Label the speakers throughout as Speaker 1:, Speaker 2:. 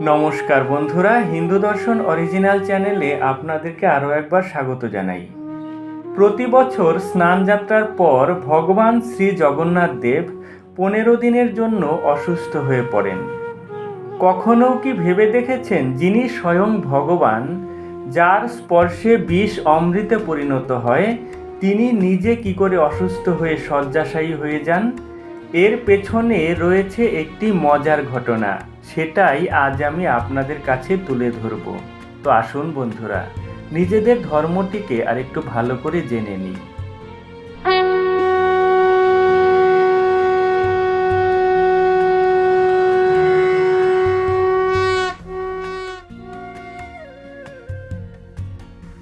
Speaker 1: নমস্কার বন্ধুরা, হিন্দু দর্শন অরিজিনাল চ্যানেলে আপনাদেরকে আরও একবার স্বাগত জানাই। প্রতি বছর স্নান যাত্রার পর ভগবান শ্রী জগন্নাথ দেব পনেরো দিনের জন্য অসুস্থ হয়ে পড়েন। কখনও কি ভেবে দেখেছেন যিনি স্বয়ং ভগবান, যার স্পর্শে বিষ অমৃতে পরিণত হয়, তিনি নিজে কি করে অসুস্থ হয়ে শয্যাশায়ী হয়ে যান? এর পেছনে রয়েছে একটি মজার ঘটনা। সেটাই আজ আমি আপনাদের কাছে তুলে ধরব। তো আসুন বন্ধুরা, নিজেদের ধর্মটিকে আরেকটু ভালো করে জেনে নিই।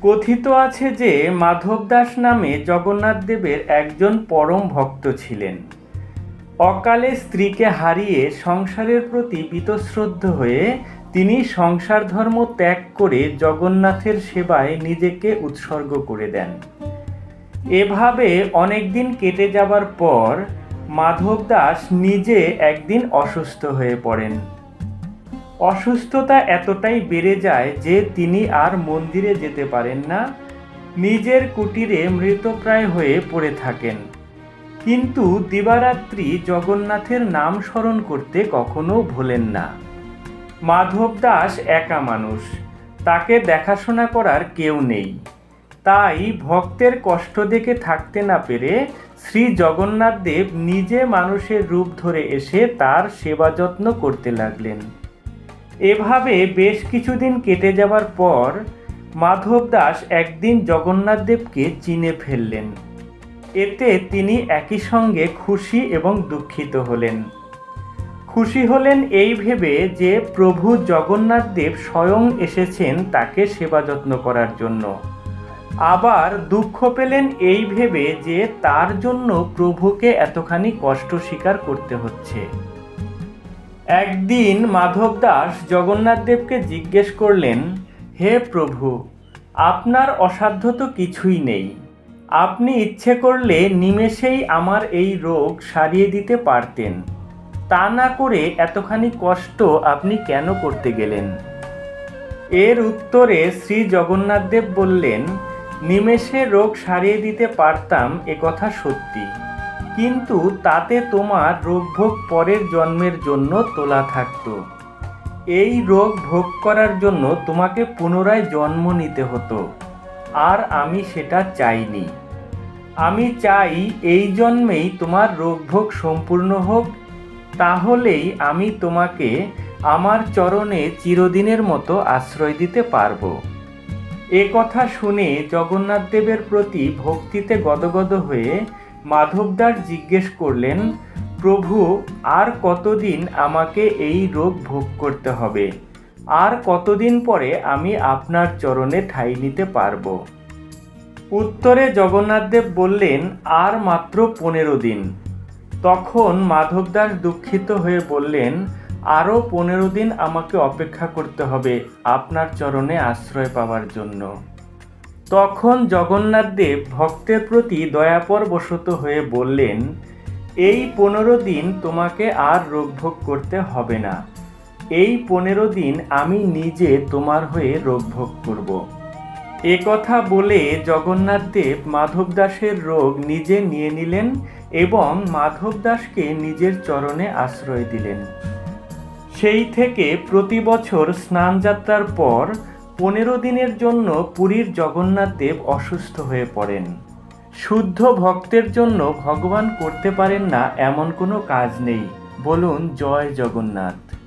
Speaker 1: কথিত আছে যে মাধব দাস নামে জগন্নাথ দেবের একজন পরম ভক্ত ছিলেন। অকালে স্ত্রীকে হারিয়ে সংসারের প্রতি বীতশ্রদ্ধ হয়ে তিনি সংসার ধর্ম ত্যাগ করে জগন্নাথের সেবায় নিজেকে উৎসর্গ করে দেন। এভাবে অনেকদিন কেটে যাবার পর মাধব দাস নিজে একদিন অসুস্থ হয়ে পড়েন। অসুস্থতা এতটাই বেড়ে যায় যে তিনি আর মন্দিরে যেতে পারেন না, নিজের কুটিরে মৃতপ্রায় হয়ে পড়ে থাকেন। কিন্তু দিবারাত্রি জগন্নাথের নাম স্মরণ করতে কখনো ভোলেন না। মাধব দাস একা মানুষ, তাকে দেখাশোনা করার কেউ নেই। তাই ভক্তের কষ্ট দেখে থাকতে না পেরে শ্রী জগন্নাথ দেব নিজে মানুষের রূপ ধরে এসে তার সেবা যত্ন করতে লাগলেন। এভাবে বেশ কিছুদিন কেটে যাবার পর মাধব দাস একদিন জগন্নাথ দেবকে চিনে ফেললেন। এতে তিনি একই সঙ্গে খুশি এবং দুঃখিত হলেন। খুশি হলেন এই ভেবে যে প্রভু জগন্নাথ দেব স্বয়ং এসেছেন তাকে সেবা যত্ন করার জন্য। আবার দুঃখ পেলেন এই ভেবে যে তার জন্য প্রভুকে এতখানি কষ্ট স্বীকার করতে হচ্ছে। একদিন মাধব দাস জগন্নাথ দেবকে জিজ্ঞেস করলেন, হে প্রভু, আপনার অসাধ্য তো কিছুই নেই। আপনি ইচ্ছে করলে নিমেষেই আমার এই রোগ সারিয়ে দিতে পারতেন। তা না করে এতখানি কষ্ট আপনি কেন করতে গেলেন? এর উত্তরে শ্রী জগন্নাথদেব বললেন, নিমেষে রোগ সারিয়ে দিতে পারতাম এ কথা সত্যি। কিন্তু তাতে তোমার রোগভোগ পরের জন্মের জন্য তোলা থাকত। এই রোগ ভোগ করার জন্য তোমাকে পুনরায় জন্ম নিতে হতো। আর আমি সেটা চাইনি। আমি চাই এই জন্মেই তোমার রোগভোগ সম্পূর্ণ হোক, তাহলেই আমি তোমাকে আমার চরণে চিরদিনের মতো আশ্রয় দিতে পারব। এ কথা শুনে জগন্নাথ দেবের প্রতি ভক্তিতে গদগদ হয়ে মাধবদার জিজ্ঞেস করলেন, প্রভু, আর কতদিন আমাকে এই রোগ ভোগ করতে হবে? আর কতদিন পরে আমি আপনার চরণে ঠাঁই নিতে পারব? উত্তরে জগন্নাথদেব বললেন, আর মাত্র পনেরো দিন। তখন মাধবদাস দুঃখিত হয়ে বললেন, আরও পনেরো দিন আমাকে অপেক্ষা করতে হবে আপনার চরণে আশ্রয় পাওয়ার জন্য। তখন জগন্নাথদেব ভক্তের প্রতি দয়াপর বশত হয়ে বললেন, এই পনেরো দিন তোমাকে আর রোগভোগ করতে হবে না। এই পনেরো দিন আমি নিজে তোমার হয়ে রোগভোগ করব। এ কথা বলে জগন্নাথ দেব মাধব দাসের রোগ নিজে নিয়ে নিলেন এবং মাধব দাসকে নিজের চরণে আশ্রয় দিলেন। সেই থেকে প্রতি বছর স্নান যাত্রার পর পনেরো দিনের জন্য পুরীর জগন্নাথ দেব অসুস্থ হয়ে পড়েন। শুদ্ধ ভক্তের জন্য ভগবান করতে পারেন না এমন কোনো কাজ নেই। বলুন, জয় জগন্নাথ।